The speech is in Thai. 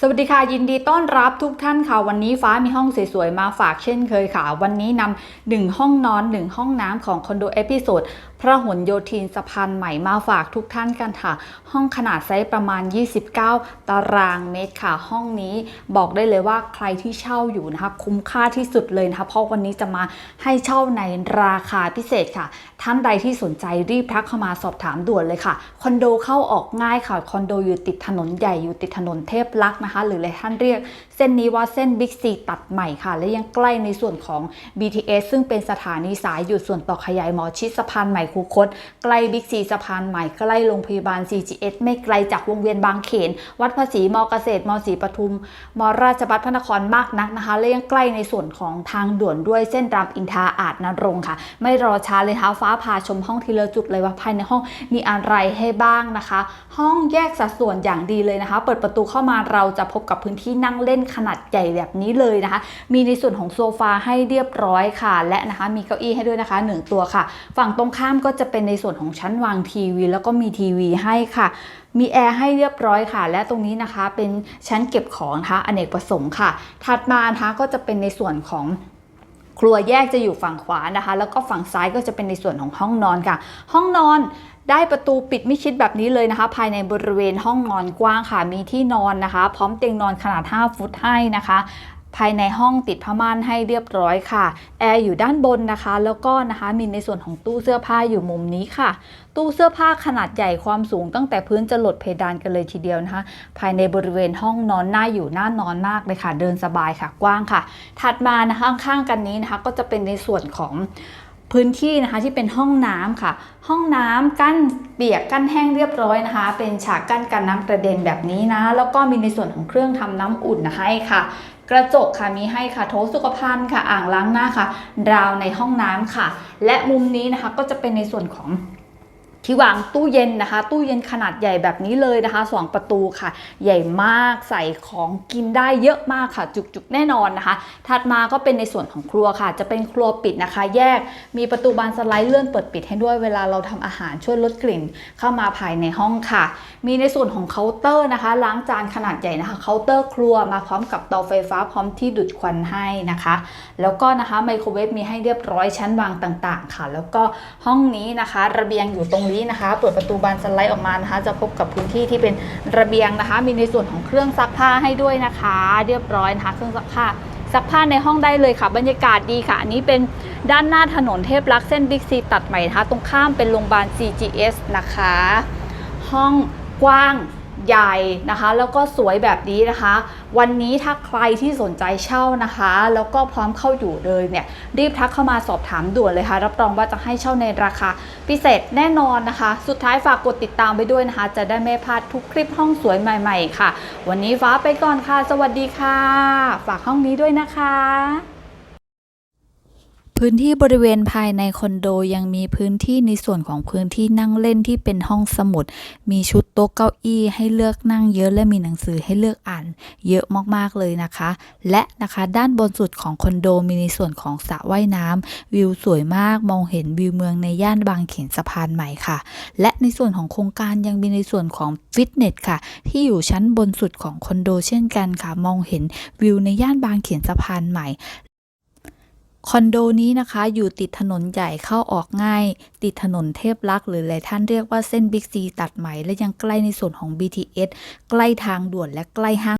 สวัสดีค่ะ ยินดีต้อนรับทุกท่านค่ะ วันนี้ฟ้ามีห้องสวยๆมาฝากเช่นเคยค่ะ วันนี้นำหนึ่งห้องนอนหนึ่งห้องน้ำของคอนโดเอพิโซดพระหลโยธินสะพานใหม่มาฝากทุกท่านกันค่ะ ห้องขนาดไซส์ประมาณ 29 ตารางเมตรค่ะ ห้องนี้บอกได้เลยว่าใครที่เช่าอยู่นะคะคุ้มค่าที่สุดเลยนะคะเพราะวันนี้จะมาให้เช่าในราคาพิเศษค่ะ ท่านใดที่สนใจรีบทักเข้ามาสอบถามด่วนเลยค่ะคอนโดเข้าออกง่ายค่ะคอนโดอยู่ติดถนนใหญ่อยู่ติดถนนเทพลักษณ์นะคะ หรือหลายท่านเรียกเส้นนี้ว่าเส้นบิ๊กซีตัดใหม่ค่ะ และยังใกล้ในส่วนของ BTS ซึ่งเป็นสถานีสายอยู่ส่วนต่อขยายหมอชิดสะพานใหม่คูคตใกล้บิ๊กซีสะพานใหม่ใกล้โรงพยาบาล CGS ไม่ไกลจากวงเวียนบางเขน วัดภาษีมอเกษตรมอศรีปทุมมอราชบัณฑพระนครมากนักนะคะ และยังใกล้ในส่วนของทางด่วนด้วยเส้นรามอินทราอาจนรงค์ค่ะ ไม่รอช้าเลยท้าฟ้าพาชมห้องทีละจุดเลยว่าภายในห้องมีอะไรให้บ้างนะคะ ห้องแยกสัดส่วนอย่างดีเลยนะคะ เปิดประตูเข้ามาเราจะพบกับพื้นที่นั่งเล่นขนาดใหญ่แบบนี้เลยนะคะ มีในส่วนของโซฟาให้เรียบร้อยค่ะ และนะคะมีเก้าอี้ให้ด้วยนะคะหนึ่งตัวค่ะ ฝั่งตรงข้ามก็จะเป็นในส่วนของชั้นวางทีวี แล้วก็มีทีวีให้ค่ะมีแอร์ให้เรียบร้อยค่ะ และตรงนี้นะคะเป็นชั้นเก็บของนะคะอเนกประสงค์ค่ะ ถัดมานะคะก็จะเป็นในส่วนของ ครัวแยกจะอยู่ฝั่งขวานะคะ แล้วก็ฝั่งซ้ายก็จะเป็นในส่วนของห้องนอนค่ะ ห้องนอนได้ประตูปิดไม่ชิดแบบนี้เลยนะคะ ภายในบริเวณห้องนอนกว้างค่ะ มีที่นอนนะคะ พร้อมเตียงนอนขนาด 5 ฟุตให้นะคะ ภายในห้องติดผ้าม่านให้เรียบร้อยค่ะ แอร์อยู่ด้านบนนะคะ แล้วก็นะคะมีในส่วนของตู้เสื้อผ้าอยู่มุมนี้ค่ะ ตู้เสื้อผ้าขนาดใหญ่ความสูงตั้งแต่พื้นจะหลดเพดานกันเลยทีเดียวนะคะ ภายในบริเวณห้องนอนหน้าอยู่หน้านอนมากเลยค่ะ เดินสบายค่ะกว้างค่ะ ถัดมานะคะข้างๆกันนี้นะคะก็จะเป็นในส่วนของ พื้นที่นะคะที่เป็นห้องน้ำค่ะ ห้องน้ำกั้นเปียกกั้นแห้งเรียบร้อยนะคะ เป็นฉากกั้นกันน้ำกระเด็นแบบนี้นะ แล้วก็มีในส่วนของเครื่องทำน้ำอุ่นให้ค่ะ กระจกค่ะมีให้ค่ะโถสุขภัณฑ์ค่ะอ่างล้างหน้าค่ะ ราวในห้องน้ำค่ะ และมุมนี้นะคะก็จะเป็นในส่วนของ ที่วางตู้เย็นนะคะ ตู้เย็นขนาดใหญ่แบบนี้เลยนะคะสองประตูค่ะ ใหญ่มากใส่ของกินได้เยอะมากค่ะ จุกๆแน่นอนนะคะ ถัดมาก็เป็นในส่วนของครัวค่ะ จะเป็นครัวปิดนะคะ แยกมีประตูบานสไลด์เลื่อนเปิดปิดให้ด้วยเวลาเราทำอาหารช่วยลดกลิ่นเข้ามาภายในห้องค่ะ มีในส่วนของเคาน์เตอร์นะคะ ล้างจานขนาดใหญ่นะคะเคาน์เตอร์ครัวมาพร้อมกับเตาไฟฟ้าพร้อมที่ดูดควันให้นะคะ แล้วก็นะคะไมโครเวฟมีให้เรียบร้อยชั้นวางต่างๆ ค่ะ แล้วก็ห้องนี้นะคะ ระเบียงอยู่ตรงนี้นะคะเปิดประตูบานสไลด์ออกมานะคะ จะพบกับพื้นที่ที่เป็นระเบียงนะคะ มีในส่วนของเครื่องซักผ้าให้ด้วยนะคะ เรียบร้อยนะคะ เครื่องซักผ้าซักผ้าในห้องได้เลยค่ะ บรรยากาศดีค่ะ อันนี้เป็นด้านหน้าถนนเทพรักษ์เส้นบิ๊กซีตัดใหม่นะคะ ตรงข้ามเป็นโรงพยาบาล CGS นะคะ ห้องกว้าง ใหญ่นะคะแล้วก็สวยแบบนี้นะคะ วันนี้ถ้าใครที่สนใจเช่านะคะ แล้วก็พร้อมเข้าอยู่เลยเนี่ยรีบทักเข้ามาสอบถามด่วนเลยค่ะ รับรองว่าจะให้เช่าในราคา พิเศษแน่นอนนะคะ สุดท้ายฝากกดติดตามไปด้วยนะคะ จะได้ไม่พลาดทุกคลิปห้องสวยใหม่ ๆ ค่ะ วันนี้ฟ้าไปก่อนค่ะ สวัสดีค่ะ ฝากห้องนี้ด้วยนะคะ พื้นที่บริเวณภายในคอนโดยังมีพื้นที่ในส่วนของพื้นที่นั่งเล่นที่เป็นห้องสมุด มีชุดโต๊ะเก้าอี้ให้เลือกนั่งเยอะและมีหนังสือให้เลือกอ่าน เยอะมากๆเลยนะคะ และนะคะด้านบนสุดของคอนโดมีในส่วนของสระว่ายน้ำวิวสวยมากมองเห็นวิวเมืองในย่านบางเขนสะพานใหม่ค่ะ และในส่วนของโครงการยังมีในส่วนของฟิตเนสค่ะ ที่อยู่ชั้นบนสุดของคอนโดเช่นกันค่ะ มองเห็นวิวในย่านบางเขนสะพานใหม่ คอนโดนี้นะคะอยู่ติดถนนใหญ่เข้าออกง่าย ติดถนนเทพลักษณ์หรือหลายท่านเรียกว่าเส้นบิ๊กซีตัดใหม่และยังใกล้ในส่วนของ BTS ใกล้ทางด่วนและใกล้ห้าง